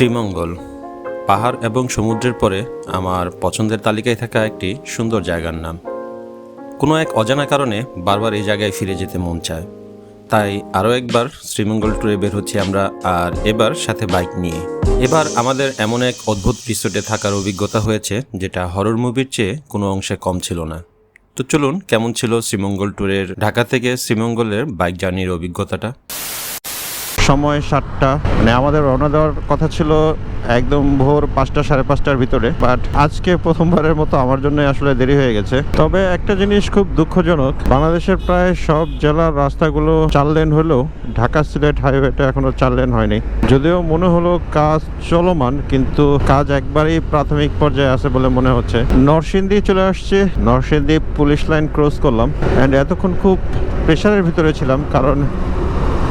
শ্রীমঙ্গল। পাহাড় এবং সমুদ্রের পরে আমার পছন্দের তালিকায় থাকা একটি সুন্দর জায়গার নাম। কোনো এক অজানা কারণে বারবার এই জায়গায় ফিরে যেতে মন চায়। তাই আরও একবার শ্রীমঙ্গল ট্যুরে বের হচ্ছি আমরা আর এবার সাথে বাইক নিয়ে। এবার আমাদের এমন এক অদ্ভুত রিসোর্টে থাকার অভিজ্ঞতা হয়েছে যেটা হরর মুভির চেয়ে কোনো অংশে কম ছিল না। তো চলুন কেমন ছিল শ্রীমঙ্গল ট্যুরের ঢাকা থেকে শ্রীমঙ্গলের বাইক জার্নির অভিজ্ঞতাটা? সময় সাতটা। মানে আমাদের রওনা দেওয়ার কথা ছিল একদম ভোর পাঁচটা সাড়ে পাঁচটার ভিতরে। বাট আজকে প্রথমবারের মতো আমার জন্য আসলে দেরি হয়ে গেছে। তবে একটা জিনিস খুব দুঃখজনক, বাংলাদেশের প্রায় সব জেলার রাস্তাগুলো চার লেন হলেও ঢাকা সিলেট হাইওয়েটা এখনও চার লেন হয়নি। যদিও মনে হলো কাজ চলমান, কিন্তু কাজ একবারেই প্রাথমিক পর্যায়ে আছে বলে মনে হচ্ছে। নরসিংদী চলে আসছে, নরসিংদী পুলিশ লাইন ক্রস করলাম। অ্যান্ড এতক্ষণ খুব প্রেশারের ভিতরে ছিলাম, কারণ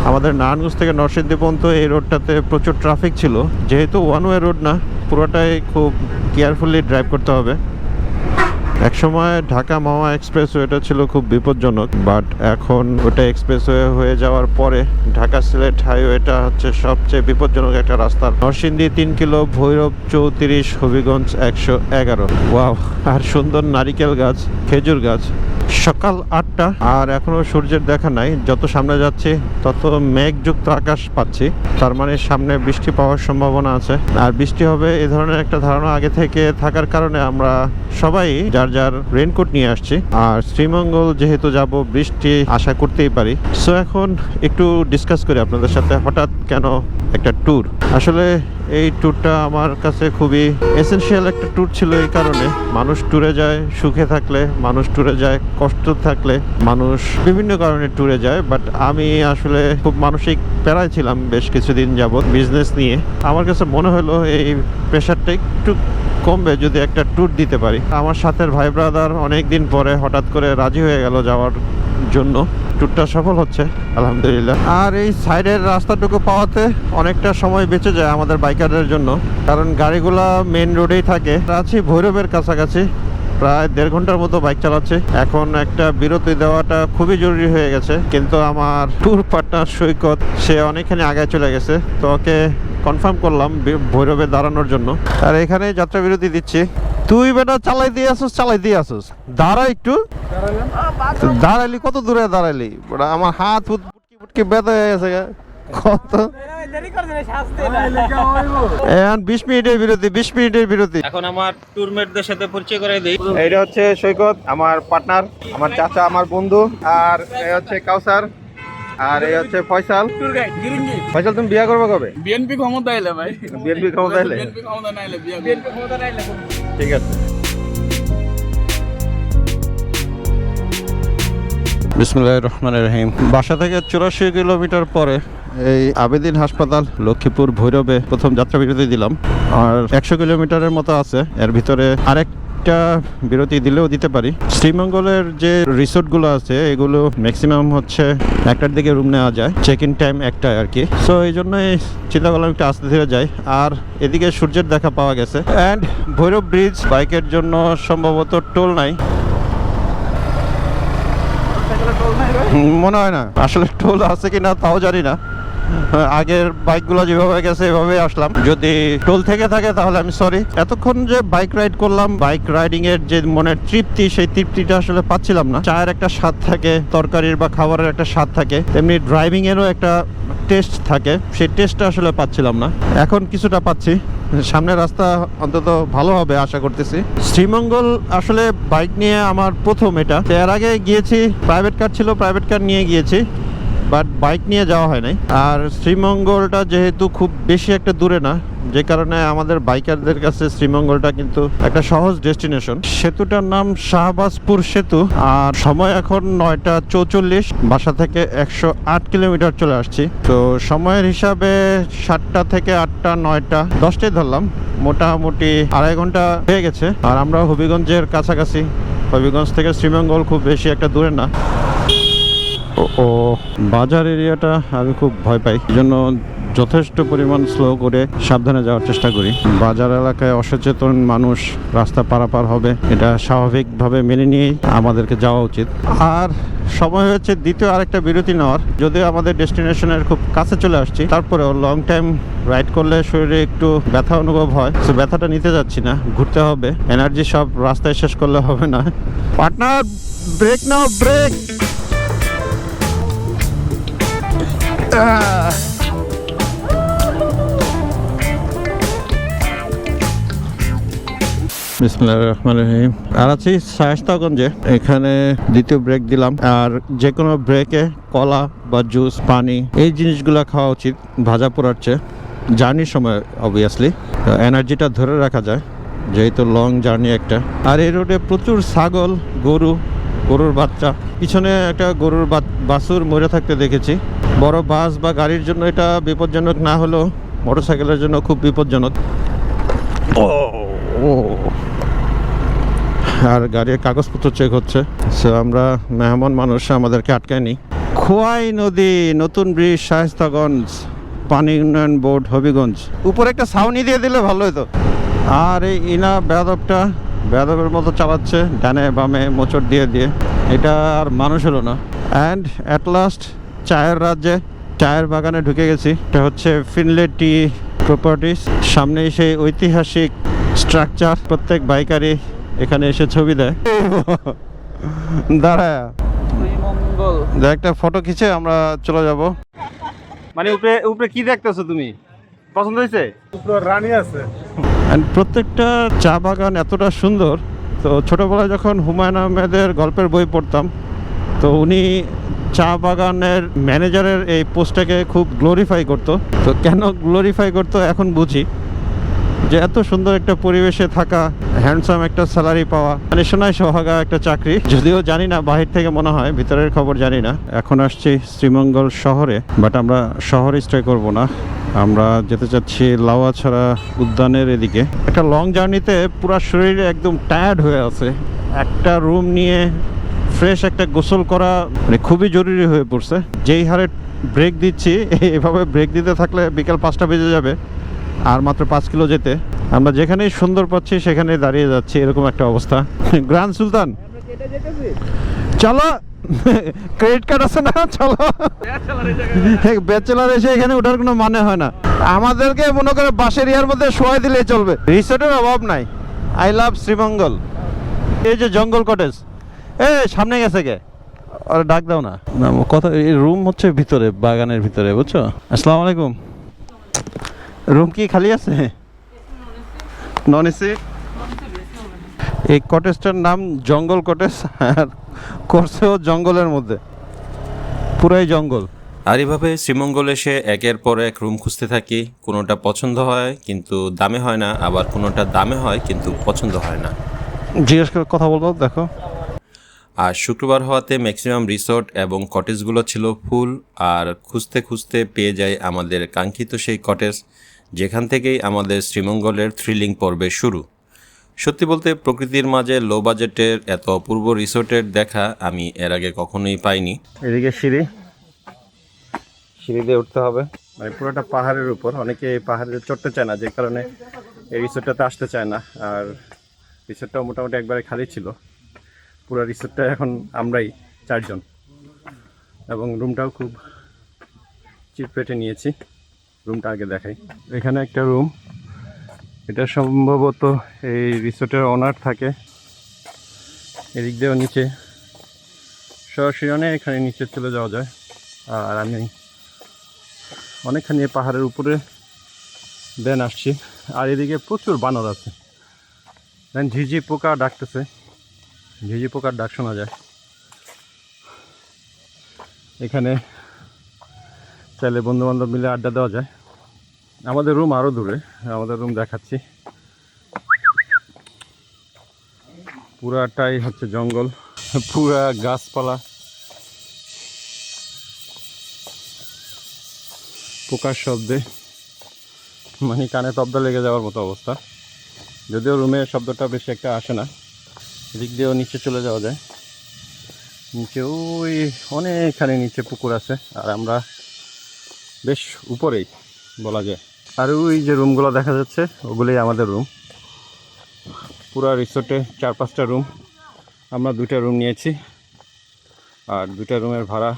আমাদের নারায়ণগঞ্জ থেকে নরসিংদী পর্যন্ত এই রোডটাতে প্রচুর ট্রাফিক ছিল। যেহেতু ওয়ান ওয়ে রোড না, পুরোটাই খুব কেয়ারফুলি ড্রাইভ করতে হবে। একসময় ঢাকা মাওয়া এক্সপ্রেস ওয়েটা ছিল খুব বিপজ্জনক, বাট এখন ওটা এক্সপ্রেস ওয়ে হয়ে যাওয়ার পরে ঢাকা সিলেট হাইওয়েটা হচ্ছে সবচেয়ে বিপজ্জনক একটা রাস্তা নরসিংদী তিন কিলো, ভৈরব চৌত্রিশ, হবিগঞ্জ একশো এগারো। ওয়াও, আর সুন্দর নারিকেল গাছ, খেজুর গাছ। সকাল আটটা, আর এখনও সূর্যের দেখা নাই, যত সামনে যাচ্ছি তত মেঘযুক্ত আকাশ পাচ্ছি। তার মানে সামনে বৃষ্টি পাওয়ার সম্ভাবনা আছে। আর বৃষ্টি হবে এ ধরনের একটা ধারণা আগে থেকে থাকার কারণে আমরা সবাই যার যার রেনকোট নিয়ে আসছি। আর শ্রীমঙ্গল যেহেতু যাব, বৃষ্টি আশা করতেই পারি। সো এখন একটু ডিসকাস করি আপনাদের সাথে, হঠাৎ কেন একটা ট্যুর আসলে এই ট্যুরটা আমার কাছে খুবই এসেনশিয়াল একটা ট্যুর ছিল এই কারণে। মানুষ ট্যুরে যায় সুখে থাকলে, মানুষ ট্যুরে যায় কষ্ট থাকলে, মানুষ বিভিন্ন কারণে ট্যুরে যায়। বাট আমি আসলে খুব মানসিক প্যারায় ছিলাম বেশ কিছুদিন যাবৎ বিজনেস নিয়ে। আমার কাছে মনে হলো এই প্রেশারটা একটু কমবে যদি একটা ট্যুর দিতে পারি। আমার সাথে ভাই ব্রাদার অনেক দিন পরে হঠাৎ করে রাজি হয়ে গেল যাওয়ার জন্য। ট্যুরটা সফল হচ্ছে, আলহামদুলিল্লাহ। আর এই সাইডের রাস্তাটুকু পাওয়াতে অনেকটা সময় বেঁচে যায় আমাদের বাইকারদের জন্য। কারণ গাড়িগুলা মেন রোডেই থাকে। আছি ভৈরবের কাছাকাছি, প্রায় দেড় ঘণ্টার মতো বাইক চালাচ্ছে। এখন একটা বিরতি দেওয়াটা খুবই জরুরি হয়ে গেছে। কিন্তু আমার ট্যুর পার্টনার সৈকত, সে অনেকখানি আগে চলে গেছে। তো ওকে কনফার্ম করলাম ভৈরবে দাঁড়ানোর জন্য। আর এখানে যাত্রা বিরতি দিচ্ছি। তুই বেটা চালাই দিয়ে আসুস চালাই দিয়ে আসুস। দাঁড়া একটু। দাঁড়াইলি কত দূরে দাঁড়াইলি? আমার হাত ফুট ফুটকি ফুটকি ব্যথা হয়ে গেছে কত এখন বিশ মিনিটের বিরতি বিশ মিনিটের বিরতি। এখন আমার ট্যুরমেটদের সাথে পরিচয় করে দিই। এইটা হচ্ছে সৈকত আমার পার্টনার আমার চাচা আমার বন্ধু আর এই হচ্ছে কাউসার। আর এই হচ্ছে ফয়সাল। ফয়সাল তুমি বিয়ে করবে কবে? বিএনপি ক্ষমতা এলে ভাই। বিএনপি ক্ষমতা এলে বিএনপি ক্ষমতা না এলে বিএনপি ক্ষমতা না এলে ঠিক আছে। বিসমুল্লাহ রহমান রহিম। বাসা থেকে চুরাশি কিলোমিটার পরে এই আবেদিন হাসপাতাল লক্ষ্মীপুর ভৈরবে প্রথম যাত্রা বিরতি দিলাম। আর একশো কিলোমিটারের মতো আছে। এর ভিতরে আরেকটা বিরতি দিলেও দিতে পারি। শ্রীমঙ্গলের যে রিসোর্টগুলো আছে, এগুলো ম্যাক্সিমাম হচ্ছে একটার দিকে রুম নেওয়া যায়। চেক ইন টাইম একটা আর কি। সো এই জন্যই চিন্তা করলাম একটু আস্তে ধীরে যাই। আর এদিকে সূর্যের দেখা পাওয়া গেছে। অ্যান্ড ভৈরব ব্রিজ বাইকের জন্য সম্ভবত টোল নাই। মনে হয় না। আসলে টোল আছে কি না তাও জানি না। আগের বাইকগুলো যেভাবে গেছে এভাবে আসলাম। যদি টোল থেকে থাকে তাহলে আমি সরি এতক্ষণ যে বাইক রাইড করলাম বাইক রাইডিং এর যে মনের তৃপ্তি, সেই তৃপ্তিটা আসলে পাচ্ছিলাম না। চায়ের একটা স্বাদ থাকে, তরকারির বা খাবারের একটা স্বাদ থাকে। তেমনি ড্রাইভিং এরও একটা টেস্ট থাকে, সেই টেস্টটা আসলে পাচ্ছিলাম না। এখন কিছুটা পাচ্ছি। সামনের রাস্তা অন্তত ভালো হবে, আশা করতেছি। শ্রীমঙ্গল আসলে বাইক নিয়ে আমার প্রথম এটা। এর আগে গিয়েছি প্রাইভেট কার ছিল প্রাইভেট কার নিয়ে গিয়েছি। বাট বাইক নিয়ে যাওয়া হয় নাই। আর শ্রীমঙ্গলটা যেহেতু খুব বেশি একটা দূরে না, যে কারণে আমাদের বাইকারদের কাছে শ্রীমঙ্গলটা কিন্তু একটা সহজ ডেস্টিনেশন। সেতুটার নাম শাহবাজপুর সেতু, আর সময় এখন নয়টা চৌচল্লিশ, বাসা থেকে একশো আট কিলোমিটার চলে আসছি। তো সময়ের হিসাবে সাতটা থেকে আটটা, নয়টা দশটাই ধরলাম। মোটামুটি আড়াই ঘণ্টা হয়ে গেছে। আর আমরা হবিগঞ্জের কাছাকাছি, হবিগঞ্জ থেকে শ্রীমঙ্গল খুব বেশি একটা দূরে না। ও বাজার এরিয়াটা আমি খুব ভয় পাই। জন্য যথেষ্ট পরিমাণ স্লো করে সাবধানে যাওয়ার চেষ্টা করি। বাজার এলাকায় অসচেতন মানুষ রাস্তা পারাপার হবে, এটা স্বাভাবিকভাবে মেনে নিয়েই আমাদেরকে যাওয়া উচিত। আর সময় হয়েছে দ্বিতীয় আরেকটা বিরতি নেওয়ার। যদিও আমাদের ডেস্টিনেশনের খুব কাছে চলে আসছি, তারপরেও লং টাইম রাইড করলে শরীরে একটু ব্যথা অনুভব হয়। সো ব্যথাটা নিতে যাচ্ছি না, ঘুরতে হবে। এনার্জি সব রাস্তায় শেষ করলে হবে না। পার্টনার ব্রেক নাও ব্রেক আর আছি শায়স্তাগঞ্জে। এখানে দ্বিতীয় ব্রেক দিলাম। আর যে কোনো ব্রেকে কলা বা জুস পানি, এই জিনিসগুলো খাওয়া উচিত ভাজা পোড়ার চেয়ে। জার্নির সময় অবভিয়াসলি এনার্জিটা ধরে রাখা যায়। যেহেতু লং জার্নি একটা। আর এই রোডে প্রচুর ছাগল, গরু, গরুর বাচ্চা। পিছনে একটা গরুর বাছুর মরে থাকতে দেখেছি। বড় বাস বা গাড়ির জন্য এটা বিপজ্জনক না হলেও মোটরসাইকেলের জন্য খুব বিপজ্জনক। আর গাড়ির কাগজপত্র চেক হচ্ছে। সো আমরা মেহমান মানুষ আমাদেরকে আটকায়নি খোয়াই নদী নতুন ব্রিজ শায়স্তাগঞ্জ পানি উন্নয়ন বোর্ড হবিগঞ্জ। উপরে একটা ছাউনি দিয়ে দিলে ভালো হতো আর এই ইনা বেয়াদবটা বেয়াদবের মতো চালাচ্ছে ডানে বামে মোচড় দিয়ে দিয়ে। এটা আর মানুষ হলো না। অ্যান্ড অ্যাট লাস্ট চায়ের রাজ্যে চায়ের বাগানে ঢুকে গেছি। এটা হচ্ছে ফিনলে টি প্রপার্টিস। সামনে সেই ঐতিহাসিক স্ট্রাকচার। প্রত্যেক বাইকারই এখানে এসে ছবি দেয়। দাঁড়া একটা ফটো খিচে আমরা চলে যাব। মানে উপরে উপরে কি দেখতেছো তুমি? পছন্দ হয়েছে? রানী আছে। প্রত্যেকটা চা বাগান এতটা সুন্দর। তো ছোটবেলায় যখন হুমায়ুন আহমেদের গল্পের বই পড়তাম তো উনি চা বাগানের ম্যানেজারের এই পোস্টটাকে খুব গ্লোরিফাই করতো। তো কেন গ্লোরিফাই করতো এখন বুঝি। যে এত সুন্দর একটা পরিবেশে থাকা হ্যান্ডসাম একটা স্যালারি পাওয়া মানে সোনায় সোহাগা একটা চাকরি। যদিও জানি না, বাহির থেকে মনে হয়, ভিতরের খবর জানি না। এখন আসছি শ্রীমঙ্গল শহরে বাট আমরা শহরে স্টে করব না। আমরা যেতে চাচ্ছি লাউয়াছড়া উদ্যানের এদিকে। একটা লং জার্নিতে পুরো শরীরে একদম টায়ার্ড হয়ে আছে। একটা রুম নিয়ে ফ্রেশ একটা গোসল করা মানে খুবই জরুরি হয়ে পড়ছে। যেই হারে ব্রেক দিচ্ছি, এভাবে ব্রেক দিতে থাকলে বিকাল পাঁচটা বেজে যাবে, আর মাত্র পাঁচ কিলো যেতে। আমরা যেখানেই সুন্দর পাচ্ছি, সেখানেই দাঁড়িয়ে যাচ্ছি, এরকম একটা অবস্থা। গ্র্যান্ড সুলতান। চলো। ক্রেডিট কার্ড আছে না? চলো। ব্যাচেলার এসে এখানে ওঠার কোনো মানে হয় না। আমাদেরকে মনে করে বাসের ইয়ার মধ্যে শোয়াই দিলেই চলবে। রিসোর্টের অভাব নাই। আই লাভ শ্রীমঙ্গল এই যে জঙ্গল কটেজ এ সামনে গেছে কে? আর ডাক দাও না। না কথা এই রুম হচ্ছে ভিতরে বাগানের ভিতরে বুঝছ? আসসালামু আলাইকুম। রুম কি খালি আছে? নন এসি এই কটেজটার নাম জঙ্গল কটেজ আর করছেও জঙ্গলের মধ্যে। পুরাই জঙ্গল। আর এভাবে শ্রীমঙ্গল এসে একের পর এক রুম খুঁজতে থাকি। কোনোটা পছন্দ হয় কিন্তু দামে হয় না। আবার কোনোটা দামে হয় কিন্তু পছন্দ হয় না। জিজ্ঞেস করে কথা বলব দেখো। আর শুক্রবার হওয়াতে ম্যাক্সিমাম রিসোর্ট এবং কটেজগুলো ছিল ফুল আর খুঁজতে খুঁজতে পেয়ে যায় আমাদের কাঙ্ক্ষিত সেই কটেজ যেখান থেকেই আমাদের শ্রীমঙ্গলের থ্রিলিং পর্বে শুরু। সত্যি বলতে প্রকৃতির মাঝে লো বাজেটের এত অপূর্ব রিসোর্টের দেখা আমি এর আগে কখনোই পাইনি। এদিকে সিঁড়ি। সিঁড়ি দিয়ে উঠতে হবে। মানে পুরোটা পাহাড়ের উপর। অনেকে এই পাহাড়ে চড়তে চায় না যে কারণে এই রিসোর্টটাতে আসতে চায় না। আর রিসোর্টটাও মোটামুটি একবারে খালি ছিল। পুরো রিসোর্টটা এখন আমরাই চারজন। এবং রুমটাও খুব চিপ রেটে নিয়েছি। রুমটা আগে দেখাই। এখানে একটা রুম এটা সম্ভবত এই রিসোর্টের ওনার থাকে। এদিক দিয়েও নিচে। সরাসরি অনেক এখানে নিচে চলে যাওয়া যায়। আর আমি অনেকখানি পাহাড়ের উপরে দেন আসছি। আর এদিকে প্রচুর বানর আছে। দেন ঝিঝি পোকা ডাকতেছে। ঝিঝি পোকার ডাক শোনা যায়। এখানে চাইলে বন্ধু বান্ধব মিলে আড্ডা দেওয়া যায়। আমাদের রুম আরও দূরে, আমাদের রুম দেখাচ্ছি। পুরাটাই হচ্ছে জঙ্গল, পুরা গাছপালা। পোকার শব্দে মানে কানে তবদা লেগে যাওয়ার মতো অবস্থা। যদিও রুমের শব্দটা বেশি একটা আসে না। এদিক দিয়েও নিচে চলে যাওয়া যায়। নিচে ওই অনেকখানি নিচে পুকুর আছে, আর আমরা বেশ উপরেই বলা যায়। আর ওই যে রুমগুলো দেখা যাচ্ছে, ওগুলোই আমাদের রুম। পুরো রিসোর্টে চার পাঁচটা রুম। আমরা দুইটা রুম নিয়েছি, আর দুটা রুমের ভাড়া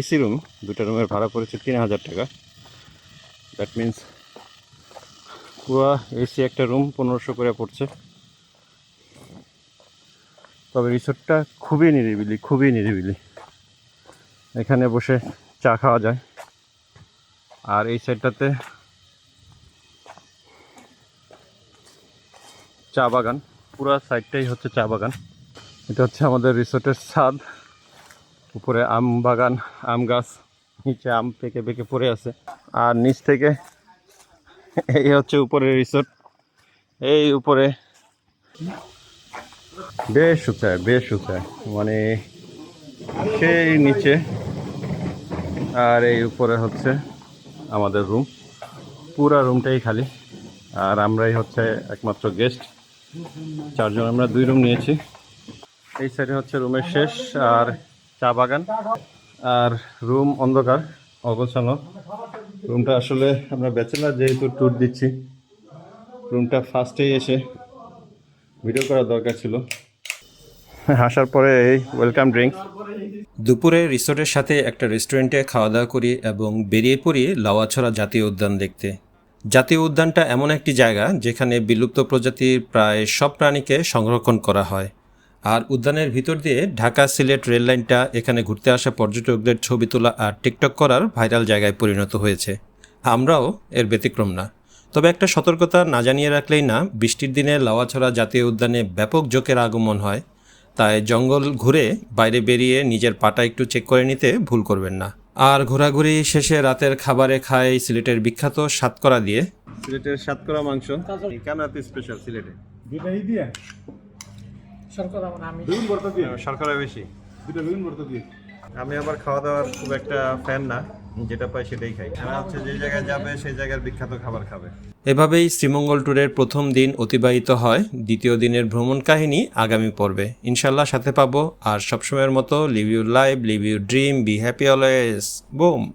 এসি রুম দুটা রুমের ভাড়া পড়েছে তিন হাজার টাকা। দ্যাট মিন্স পুরো এসি একটা রুম পনেরোশো করে পড়ছে। তবে রিসোর্টটা খুবই নিরিবিলি খুবই নিরিবিলি। এখানে বসে চা খাওয়া যায়। আর এই সাইডটাতে চা বাগান। পুরো সাইডটাই হচ্ছে চা বাগান। এটা হচ্ছে আমাদের রিসোর্টের ছাদ। উপরে আম বাগান, আম গাছ, নিচে আম পেকে পেকে পড়ে আছে। আর নিচ থেকে এই হচ্ছে উপরে রিসোর্ট। এই উপরে বেশ উঁচায় বেশ উঁচায় মানে সেই নিচে আর এই উপরে হচ্ছে আমাদের রুম পুরা রুমটাই খালি। আর আমরাই হচ্ছে একমাত্র গেস্ট চারজন, আমরা দুই রুম নিয়েছি। এই সাইডে হচ্ছে রুমের শেষ আর চা বাগান। আর রুম অন্ধকার অগোছানো রুমটা আসলে আমরা ব্যাচেলার যেহেতু ট্যুর দিচ্ছি রুমটা ফার্স্টেই এসে ভিডিও করা দরকার ছিল। আসার পরে এই ওয়েলকাম ড্রিঙ্কস দুপুরে রিসোর্টের সাথে একটা রেস্টুরেন্টে খাওয়া দাওয়া করি এবং বেরিয়ে পড়ি লাওয়াছড়া জাতীয় উদ্যান দেখতে। জাতীয় উদ্যানটা এমন একটি জায়গা যেখানে বিলুপ্ত প্রজাতির প্রায় সব প্রাণীকে সংরক্ষণ করা হয়। আর উদ্যানের ভিতর দিয়ে ঢাকা সিলেট রেল লাইনটা এখানে ঘুরতে আসা পর্যটকদের ছবি তোলা আর টিকটক করার ভাইরাল জায়গায় পরিণত হয়েছে। আমরাও এর ব্যতিক্রম না। তবে একটা সতর্কতা না জানিয়ে রাখলেই না, বৃষ্টির দিনে লাওয়াছড়া জাতীয় উদ্যানে ব্যাপক জোকের আগমন হয়। তাই জঙ্গল ঘুরে বাইরে বেরিয়ে নিজের পাটা একটু চেক করে নিতে ভুল করবেন না। আর ঘোরাঘুরি শেষে রাতের খাবারে খাই সিলেটের বিখ্যাত সাতকরা দিয়ে। সিলেটের সাতকরা মাংস। কেন এত স্পেশাল সিলেটে দুটাই দিয়ে? শর্করা মানে আমি দুই ভর্তা দিয়ে? শর্করা বেশি। দুটা বেগুন ভর্তা দিয়ে। আমি আবার খাওয়া দাওয়ার খুব একটা ফ্যান না। যেটা পায় সেটাই খাই। তারা হচ্ছে যে জায়গায় যাবে, সেই জায়গার বিখ্যাত খাবার খাবে। এভাবেই শ্রীমঙ্গল ট্যুরের প্রথম দিন অতিবাহিত হয়। দ্বিতীয় দিনের ভ্রমণ কাহিনী আগামী পর্বে। ইনশাল্লাহ সাথে পাবো। আর সবসময়ের মতো live you live live you dream, be happy always. Boom!